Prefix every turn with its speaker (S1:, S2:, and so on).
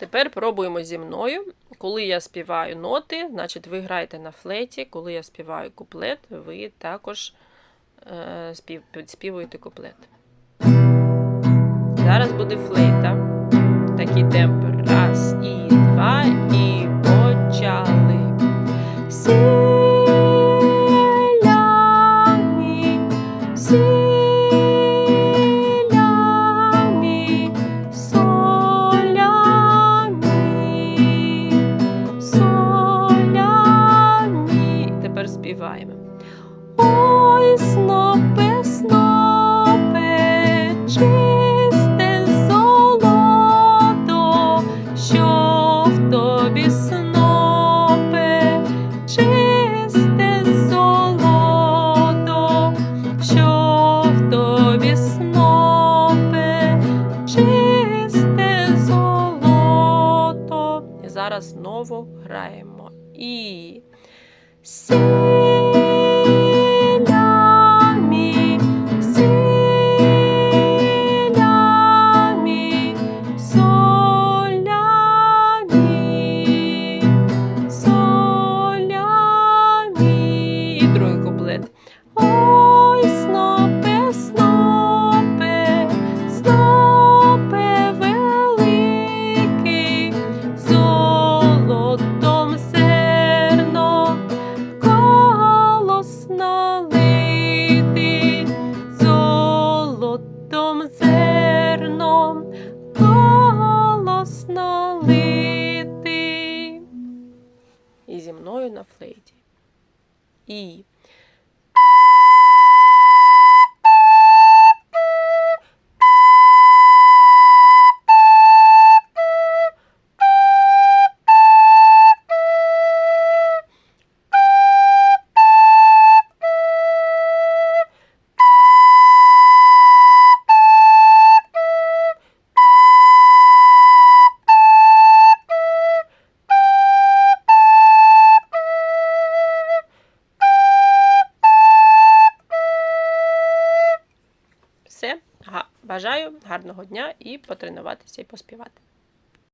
S1: Тепер пробуємо зі мною. Коли я співаю ноти, значить ви граєте на флеті. Коли я співаю куплет, ви також е, спів, підспівуєте куплет. Зараз буде флейта. Такий темп. Раз і два, і почали. Сілями, в чисте золото, що в тобі чисте золото. Зараз знову граємо. І Сілями, зі мною на флейті. І. Бажаю гарного дня і потренуватися і поспівати.